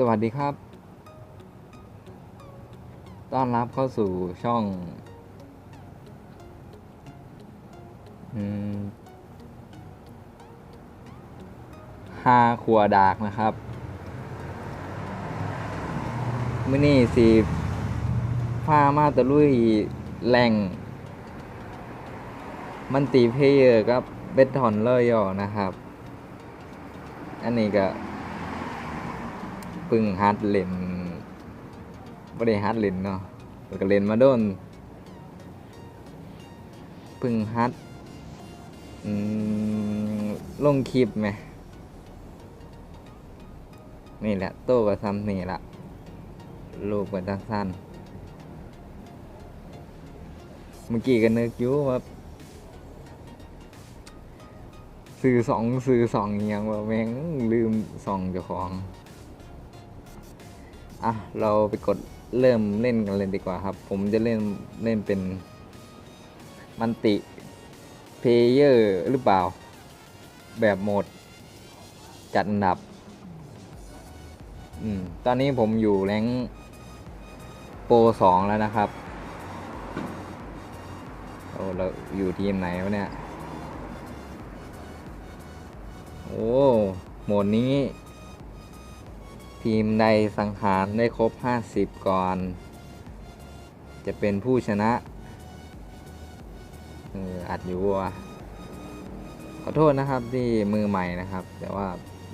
สวัสดีครับ ต้อนรับเข้าสู่ช่องฮาครัวดากนะครับมื่อนี้สีพามาตะลุยแหล่ง มันตีเพเยอร์กับเบททอนเลยอนะครับ อันนี้ก็ เพึ่งฮัดเล่นไม่ได้ฮัดเล่นเนาะแล้วก็เล่นมาโดนเพึ่งฮัดอืมลงคลิปไหมนี่แหละโตกับซัมนี่ละรูปกันสั้นเมื่อกี้ก็นึกอยู่ว่าซื้อสองซื้อสองเงียงว่าแม่งลืมสองเจ้าของ อะเราไปกดเริ่มเล่นกันเลยดีกว่าครับ ผมจะเล่นเล่นเป็นมันติเพเยอร์หรือเปล่า แบบโหมด จัดอันดับ อืม ตอนนี้ผมอยู่แรงโปรสองแล้วนะครับโอ้เราอยู่ทีมไหนวะเนี่ย โอ้ โหมดนี้ ทีมใดสังหารได้ครบ 50 ก่อน จะเป็นผู้ชนะเอออัดอยู่ว่ะขอโทษนะครับที่มือใหม่นะครับ แต่ว่า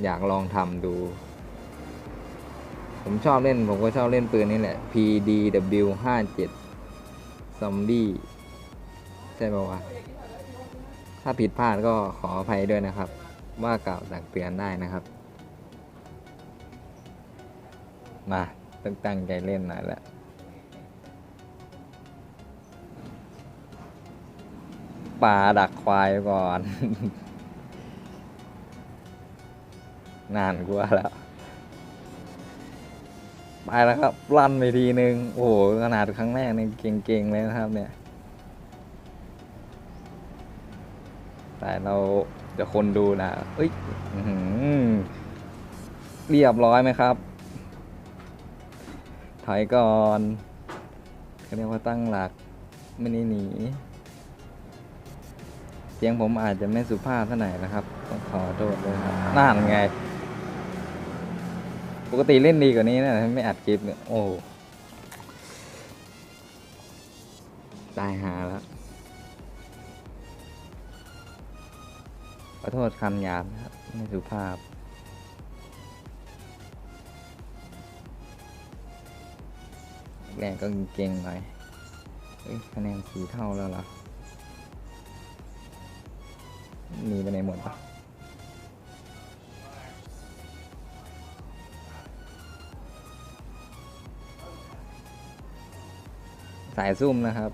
อยากลองทำดู ผมชอบเล่น ผมก็ชอบเล่นปืนนี่แหละ PDW 57 Zombie ใช่ป่าวะถ้าผิดพลาดก็ขออภัยด้วยนะครับ ว่ากล่าวตักเตือนได้นะครับ มาต้องตั้งใจเล่นหน่อยละปลาดักควายก่อน นานกว่าแล้ว ไปแล้วครับ ลั่นไปทีนึง โอ้โห ขนาดครั้งแรกนี่เก่งๆ เลยนะครับเนี่ย แต่เราเดี๋ยวคนดูนะเอ้ยหือเรียบร้อยไหมครับ ถอยก่อนเขาเรียกว่าตั้งหลักไม่ได้หนี เสียงผมอาจจะไม่สุภาพเท่าไหร่นะครับต้องขอโทษด้วยครับน่านไง ปกติเล่นดีกว่านี้นะไม่อัดคลิปเนี่ยโอ้ตายหาแล้วขอโทษคำหยาบนะครับไม่สุภาพ รกก็เก่งหน่อยเอ้ยคะแนนสีเท่าแล้วเหรอหนีไปไหนหมดปะสายซุ่มนะครับ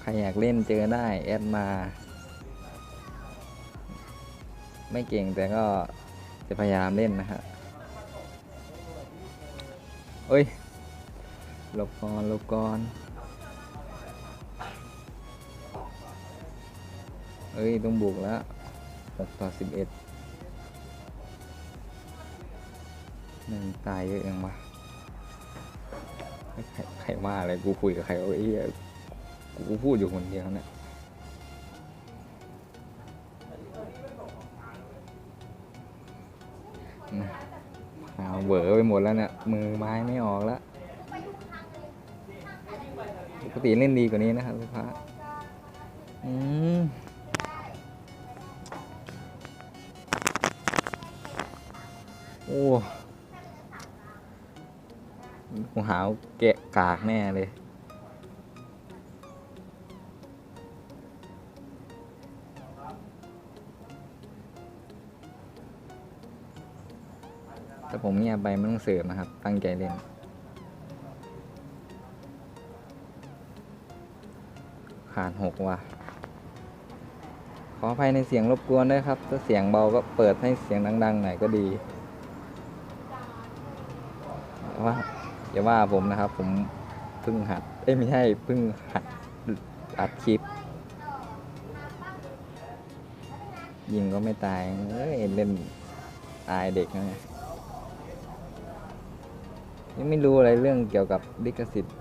ใครอยากเล่นเจอได้ แอดมา ไม่เก่งแต่ก็จะพยายามเล่นนะครับ เอ้ยหลบก่อนหลบก่อนเอ้ย ต้องบุกแล้วหกต่อสิบเอ็ดหนั่นตายเยอะเองวะใครใครว่าอะไร กูคุยกับใครเอาไอ้เหี้ยกูพูดอยู่คนเดียวเนี่ย หวเบอไปหมดแล้วเนี่ยมือไม้ไม่ออกแล้วปกติเล่นดีกว่านี้นะครับลูกค้าอืมโอ้กูหาวแกะกากแน่เลย ถ้าผมเงียบไปไม่ต้องเสือกนะครับ ตั้งใจเล่น ขาดหกว่ะ ขออภัยในเสียงรบกวนด้วยครับ ถ้าเสียงเบาก็เปิดให้เสียงดังๆหน่อยก็ดีว่าอย่าว่าผมนะครับ ผมเพิ่งหัด เอ้ยไม่ใช่เพิ่งหัดอัดคลิป ยิงก็ไม่ตาย เอ้ยเล่นอายเด็กนะ ยังไม่รู้อะไรเรื่องเกี่ยวกับลิขสิทธิ์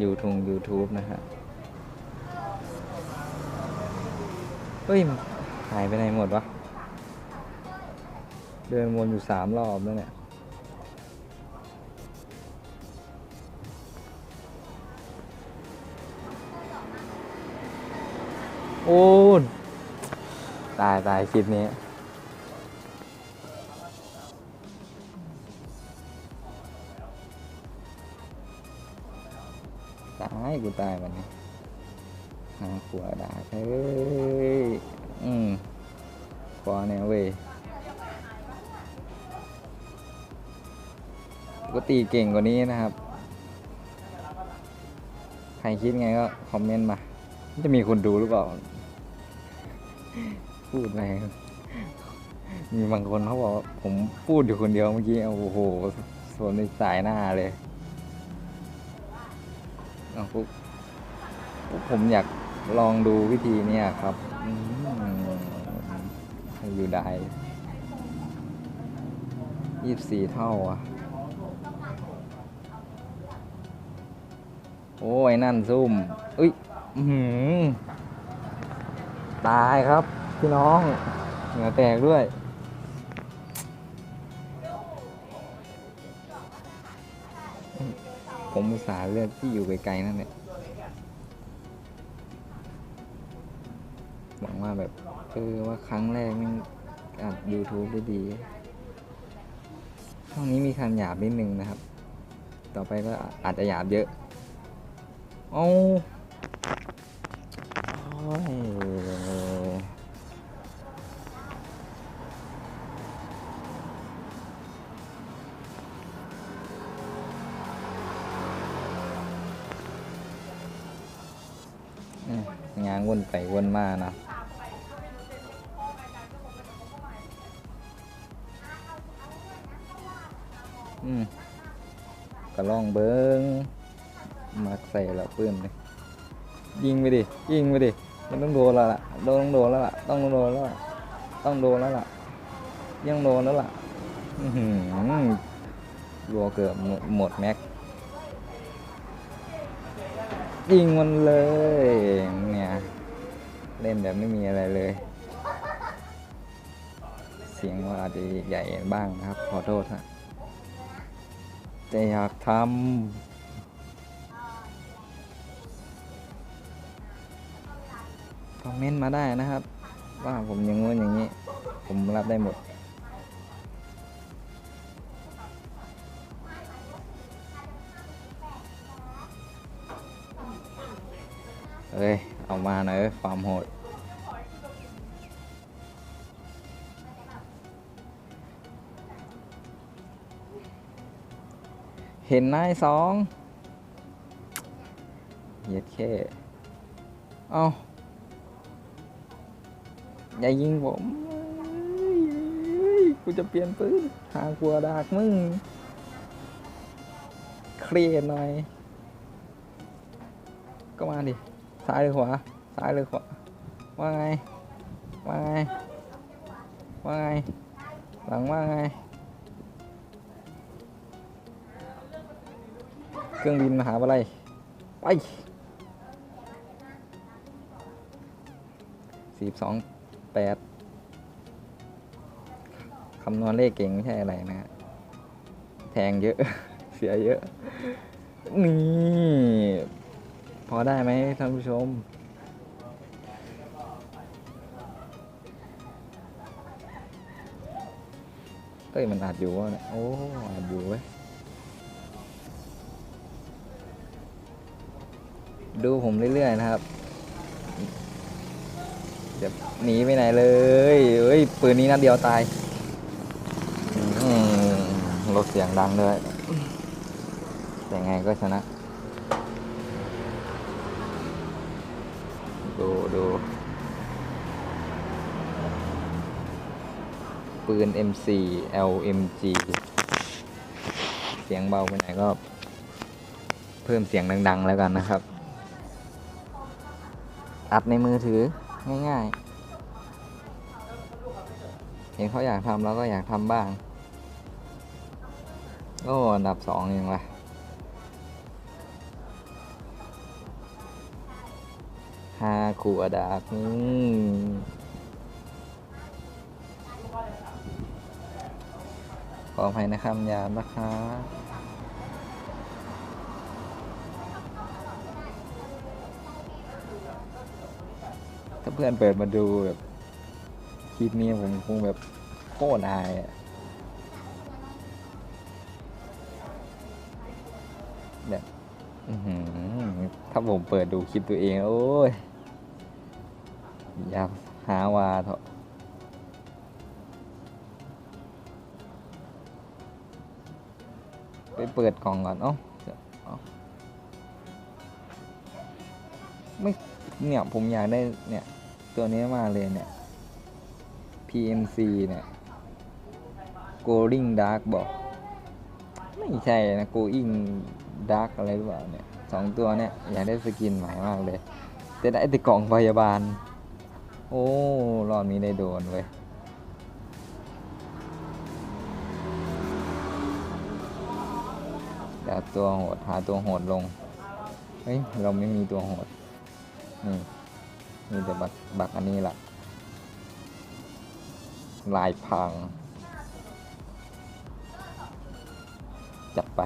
ยูทง YouTube นะฮะ เฮ้ย หายไปไหนหมดวะ เดินวนอยู่สามรอบแล้วเนี่ย โอ้ยตายตายคลิปนี้ ตายกูตายวันนี้หาขวาด่าเฮ้ย อืมขวาเนี่ยเว้ยก็ตีเก่งกว่านี้นะครับ ใครคิดไงก็คอมเมนต์มา จะมีคนดูหรือเปล่า พูดแรงมีบางคนเขาบอกผมพูดอยู่คนเดียวเมื่อกี้ โอ้โหโซนในสายหน้าเลย ผมอยากลองดูวิธีเนี้ยครับอยู่ได้ยี่สิบสี่เท่าอะ โอ้ยนั่นซุ่มอุ้ยหือตายครับ พี่น้อง เหงื่อแตกด้วย ผมอุตส่าห์เลือกที่อยู่ไกลๆนั่นแหละหวังว่าแบบเออว่าครั้งแรกมันอัด YouTube ได้ดีช่องนี้มีคำหยาบนิดนึงนะครับ ต่อไปก็อาจจะหยาบเยอะ เอา วนไปวนมานะอืมก็ลองเบิ้งมาใส่แล้วปืนเลยยิงไปดิ ยิงไปดิ มันต้องโดนแล้วล่ะโดนต้องโดนแล้วล่ะ ต้องโดนแล้วล่ะ ต้องโดนแล้วล่ะ ยังโดนแล้วล่ะ อือหือรัวเกือบหมดแม็ก ยิงมันเลยเนี่ย เล่นแบบไม่มีอะไรเลย เสียงว่าอาจจะใหญ่บ้างนะครับ ขอโทษฮะแต่อยากทำคอมเมนต์มาได้นะครับ ว่าผมอย่างงู้นอย่างนี้ ผมรับได้หมด เอ้ย เอามาหน่อยเว้ยความโหด เห็นนายสองเหยียดแค่เอาอย่ายิงผมกูจะเปลี่ยนปืนหากลัวดากมึง เครียดหน่อย ก็มาดิ ซ้ายหรือขวา ซ้ายหรือขวา ว่าไง ว่าไง ว่าไง หลังว่าไง เครื่องบินมหาอะไร ไปสี่สองแปดคำนวณเลขเก่งไม่ใช่อะไรนะฮะแทงเยอะ เสียเยอะ นี่ พอได้ไหมท่านผู้ชม เอ้ย มันอัดอยู่วะเนี่ยโอ้อัดอยู่เว้ย ดูผมเรื่อย ๆ นะครับจะหนีไปไหนเลยเอ้ย ปืนนี้นัดเดียวตายลดเสียงดังด้วย แต่ไงก็ชนะ ดูดูปืน M4 LMG เสียงเบาไปไหนก็เพิ่มเสียงดัง ๆ แล้วกันนะครับ อัดในมือถือง่ายๆ เห็นเขาอยากทำเราก็อยากทำบ้าง โอ้ อันดับสองเองวะ ห้าขวดากอืมขออภัยนะครับยามนะคะถ้าเพื่อนเปิดมาดูแบบคลิปนี้ผมคงแบบโคตรอายอะแบบถ้าผมเปิดดูคลิปตัวเอง โอ้ย อย่าหาวาเถอะไปเปิดกล่องก่อนเอ้าเดี๋ยวเอ้าไม่ เนี่ย ผมอยากได้ เนี่ย ตัวนี้มาเลยเนี่ย PMC เนี่ย Going Dark บอก ไม่ใช่นะ Going Dark อะไรหรือเปล่าเนี่ยสองตัวเนี่ย อยากได้สกินใหม่มากเลยแต่ได้แต่กล่องพยาบาล โอ้ รอบนี้ได้โดนเว้ยเดี๋ยวตัวโหด หาตัวโหดลง เฮ้ย เราไม่มีตัวโหด นี่ มีแต่บักบักอันนี้แหละลายพัง จัดไป